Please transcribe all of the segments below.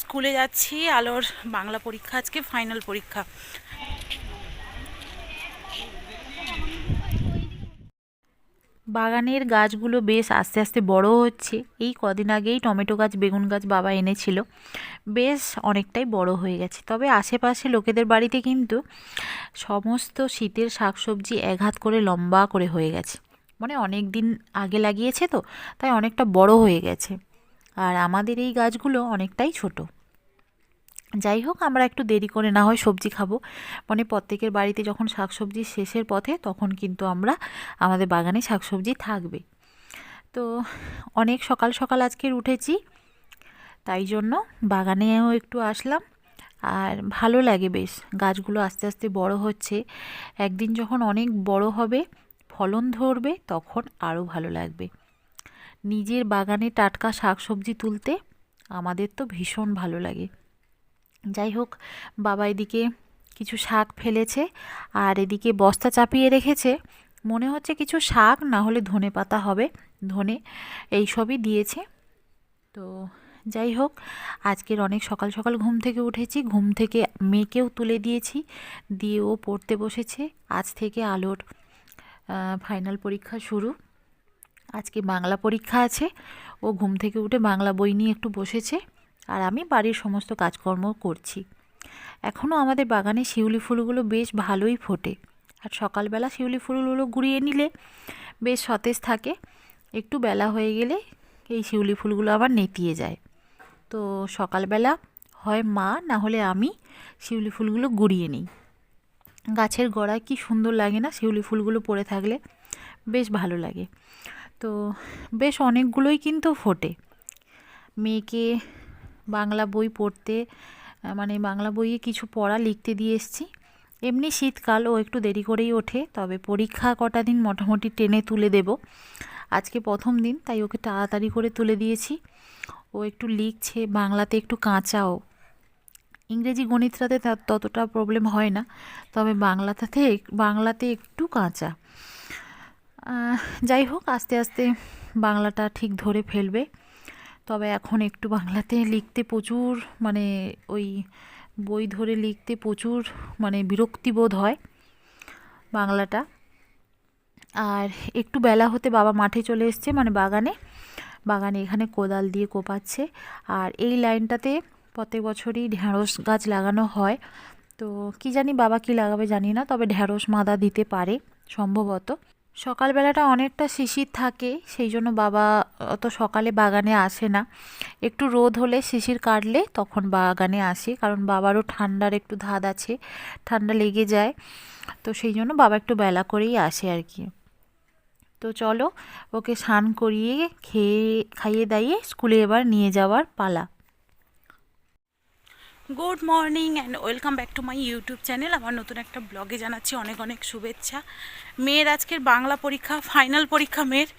স্কুলে যাচ্ছি আলোর বাংলা পরীক্ষা, আজকে ফাইনাল পরীক্ষা। বাগানের গাছগুলো বেশ আস্তে আস্তে বড় হচ্ছে। এই কদিন আগেই টমেটো গাছ, বেগুন গাছ বাবা এনেছিল। বেশ অনেকটাই বড় হয়ে গেছে। তবে আশেপাশে লোকেদের বাড়িতে কিন্তু সমস্ত শীতের শাকসবজি এক হাত করে লম্বা করে হয়ে গেছে। মানে অনেক দিন আগে লাগিয়েছে তো, তাই অনেকটা বড় হয়ে গেছে। আর আমাদের এই গাছগুলো অনেকটাই ছোট। যাই হোক, আমরা একটু দেরি করে না হয় সবজি খাব। মানে প্রত্যেকের বাড়িতে যখন শাকসবজি শেষের পথে, তখন কিন্তু আমরা আমাদের বাগানে শাকসবজি থাকবে। তো অনেক সকাল সকাল আজকের উঠেছি, তাই জন্য বাগানেও একটু আসলাম। আর ভালো লাগে বেশ, গাছগুলো আস্তে আস্তে বড় হচ্ছে। একদিন যখন অনেক বড় হবে, ফলন ধরবে, তখন আরও ভালো লাগবে। নিজের বাগানে টাটকা শাকসবজি তুলতে আমাদের তো ভীষণ ভালো লাগে। যাই হোক, বাবা এদিকে কিছু শাক ফেলেছে আর এদিকে বস্তা চাপিয়ে রেখেছে। মনে হচ্ছে কিছু শাক, না হলে ধনে পাতা হবে। ধনে এই সবই দিয়েছে। তো যাই হোক, আজকের অনেক সকাল সকাল ঘুম থেকে উঠেছি। ঘুম থেকে মেয়েকেও তুলে দিয়েছি। দিয়ে ও পড়তে বসেছে। আজ থেকে আলোর ফাইনাল পরীক্ষা শুরু। আজকে বাংলা পরীক্ষা আছে। ও ঘুম থেকে উঠে বাংলা বই নিয়ে একটু বসেছে আর আমি বাড়ির সমস্ত কাজকর্ম করছি। এখনও আমাদের বাগানে শিউলি ফুলগুলো বেশ ভালোই ফোটে। আর সকালবেলা শিউলি ফুলগুলো গুঁড়িয়ে নিলে বেশ সতেজ থাকে। একটু বেলা হয়ে গেলে এই শিউলি ফুলগুলো আবার নেতিয়ে যায়। তো সকালবেলা হয় মা, না হলে আমি শিউলি ফুলগুলো গুঁড়িয়ে নিই। গাছের গোড়ায় কি সুন্দর লাগে না শিউলি ফুলগুলো পড়ে থাকলে? বেশ ভালো লাগে। তো বেশ অনেকগুলোই কিন্তু ফোটে। মেয়েকে বাংলা বই পড়তে মানে বাংলা বইয়ে কিছু পড়া লিখতে দিয়ে এসছি। এমনি শীতকাল, ও একটু দেরি করেই ওঠে, তবে পরীক্ষা কটা দিন মোটামুটি টেনে তুলে দেব। আজকে প্রথম দিন, তাই ওকে তাড়াতাড়ি করে তুলে দিয়েছি। ও একটু লিখছে, বাংলাতে একটু কাঁচাও। ইংরেজি গণিতটাতে ততটা প্রবলেম হয় না, তবে বাংলাটাতে বাংলাতে একটু কাঁচা। যাই হোক, আস্তে আস্তে বাংলাটা ঠিক ধরে ফেলবে। তবে এখন একটু বাংলাতে লিখতে প্রচুর মানে ওই বই ধরে লিখতে প্রচুর মানে বিরক্তিবোধ হয় বাংলাটা। আর একটু বেলা হতে বাবা মাঠে চলে এসছে মানে বাগানে। বাগানে এখানে কোদাল দিয়ে কোপাচ্ছে। আর এই লাইনটাতে প্রত্যেক বছরই ঢ্যাঁড়স গাছ লাগানো হয়। তো কি জানি বাবা কি লাগাবে জানি না, তবে ঢ্যাঁড়স মাদা দিতে পারে, সম্ভবত। সকালবেলাটা অনেকটা শিশির থাকে, সেই জন্য বাবা অত সকালে বাগানে আসে না। একটু রোদ হলে শিশির কাটলে তখন বাগানে আসে, কারণ বাবারও ঠান্ডার একটু ধাদ আছে, ঠান্ডা লেগে যায়। তো সেই জন্য বাবা একটু বেলা করেই আসে আর কি। তো চলো, ওকে স্নান করিয়ে খেয়ে, খাইয়ে দাইয়ে স্কুলে এবার নিয়ে যাওয়ার পালা। Good morning and welcome back to my YouTube channel আমার নতুন একটা ব্লগে জানাচ্ছি অনেক অনেক শুভেচ্ছা। মেয়ের আজকের বাংলা পরীক্ষা ফাইনাল পরীক্ষা মেয়ের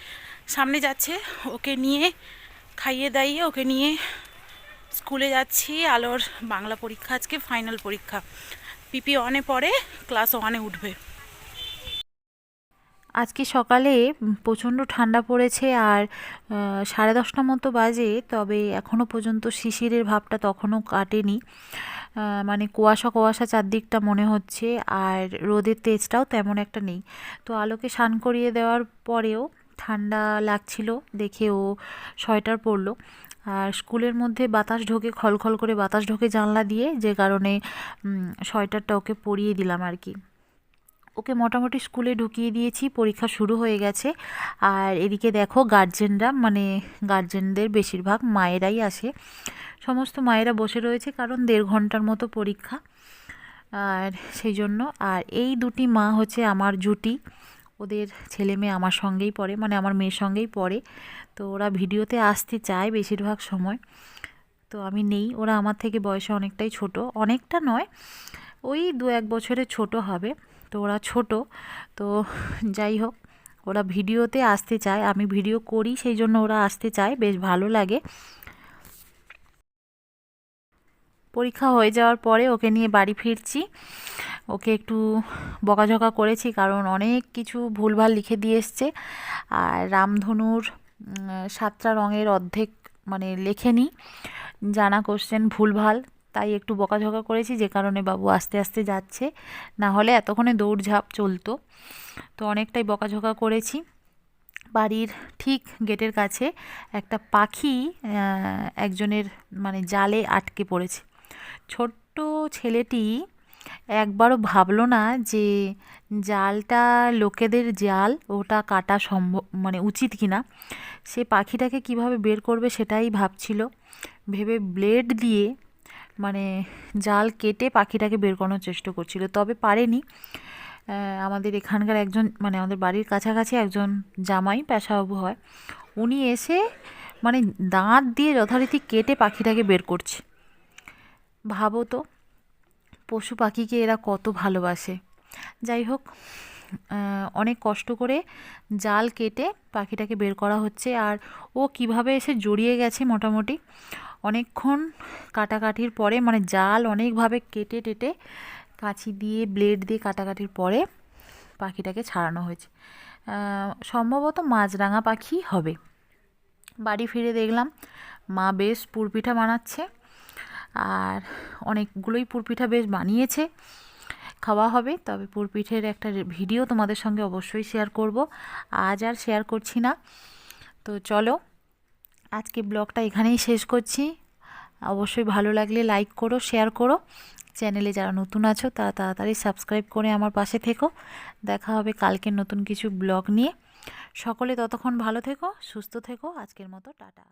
সামনে যাচ্ছে। ওকে নিয়ে খাইয়ে দাইয়ে, ওকে নিয়ে স্কুলে যাচ্ছি। আলোর বাংলা পরীক্ষা আজকে ফাইনাল পরীক্ষা। পিপি ওয়ানে পড়ে ক্লাস ওয়ানে উঠবে। আজকে সকালে প্রচণ্ড ঠান্ডা পড়েছে আর সাড়ে দশটা মতো বাজে, তবে এখনও পর্যন্ত শিশিরের ভাবটা তখনও কাটেনি। মানে কুয়াশা কুয়াশা চারদিকটা মনে হচ্ছে আর রোদের তেজটাও তেমন একটা নেই। তো আলোকে স্নান করিয়ে দেওয়ার পরেও ঠান্ডা লাগছিল দেখে ও সোয়েটার পরলো। আর স্কুলের মধ্যে বাতাস ঢোকে, খলখল করে বাতাস ঢোকে জানলা দিয়ে, যে কারণে সোয়েটারটা ওকে পরিয়ে দিলাম আর কি। ওকে মোটামুটি স্কুলে ঢুকিয়ে দিয়েছি, পরীক্ষা শুরু হয়ে গেছে। আর এদিকে দেখো গার্জেনরা মানে গার্জেনদের বেশিরভাগ মায়েরাই আসে। সমস্ত মায়েরা বসে রয়েছে কারণ দেড় ঘণ্টার মতো পরীক্ষা। আর সেই জন্য, আর এই দুটি মা হচ্ছে আমার জুটি। ওদের ছেলে মেয়ে আমার সঙ্গেই পড়ে মানে আমার মেয়ের সঙ্গেই পড়ে। তো ওরা ভিডিওতে আসতে চায় বেশিরভাগ সময়। তো আমি নেই, ওরা আমার থেকে বয়সে অনেকটাই ছোট। অনেকটা নয়, ওই দু এক বছরের ছোট হবে। তো ওরা ছোট, তো যাই হোক, ওরা ভিডিওতে আসতে চায়, আমি ভিডিও করি, সেই জন্য ওরা আসতে চায়, বেশ ভালো লাগে। পরীক্ষা হয়ে যাওয়ার পরে ওকে নিয়ে বাড়ি ফিরছি। ওকে একটু বকাঝকা করেছি, কারণ অনেক কিছু ভুলভাল লিখে দিয়ে এসছে। আর রামধনুর সাতটা রঙের অর্ধেক মানে লেখেনি, জানা কোশ্চেন ভুলভাল। তাই একটু বকাঝকা করেছি, যে কারণে বাবু আস্তে আস্তে যাচ্ছে। না হলে এতক্ষণে দৌড়ঝাঁপ চলতো। তো অনেকটাই বকাঝকা করেছি। বাড়ির ঠিক গেটের কাছে একটা পাখি একজনের মানে জালে আটকে পড়েছে। ছোট্ট ছেলেটি একবারও ভাবলো না যে জালটা লোকেদের জাল, ওটা কাটা সম্ভব মানে উচিত কিনা। সে পাখিটাকে কীভাবে বের করবে সেটাই ভাবছিল। ভেবে ব্লেড দিয়ে মানে জাল কেটে পাখিটাকে বের করানোর চেষ্টা করছিল। তবে পারেনি। আমাদের এখানকার একজন মানে আমাদের বাড়ির কাছাকাছি একজন জামাই, পেশাবাবু হয়, উনি এসে মানে দাঁত দিয়ে যথারীতি কেটে পাখিটাকে বের করছে। ভাবো তো, পশু পাখিকে এরা কত ভালোবাসে। যাই হোক অনেক কষ্ট করে জাল কেটে পাখিটাকে বের করা হচ্ছে আর ও কীভাবে এসে জড়িয়ে গেছে মোটামুটি। অনেকক্ষণ কাটাকাটির পরে মানে জাল অনেকভাবে কেটে টেটে কাঁচি দিয়ে, ব্লেড দিয়ে কাটাকাটির পরে পাখিটাকে ছাড়ানো হয়েছে। সম্ভবত মাছরাঙা পাখি হবে। বাড়ি ফিরে দেখলাম, মা বেশ পুরপিঠা বানাচ্ছে আর অনেকগুলোই পুরপিঠা বেশ বানিয়েছে। খাওয়া হবে, তবে পুরপিঠের একটা ভিডিও তোমাদের সঙ্গে অবশ্যই শেয়ার করব। আজ আর শেয়ার করছি না। তো চলো, আজকে ব্লগটা এখানেই শেষ করছি। অবশ্যই ভালো লাগলে লাইক করো, শেয়ার করো। চ্যানেলে যারা নতুন আছো, তারা তাড়াতাড়ি সাবস্ক্রাইব করে আমার পাশে থেকো। দেখা হবে কালকের নতুন কিছু ব্লগ নিয়ে। সকলে ততক্ষণ ভালো থেকো, সুস্থ থেকো। আজকের মতো, টাটা।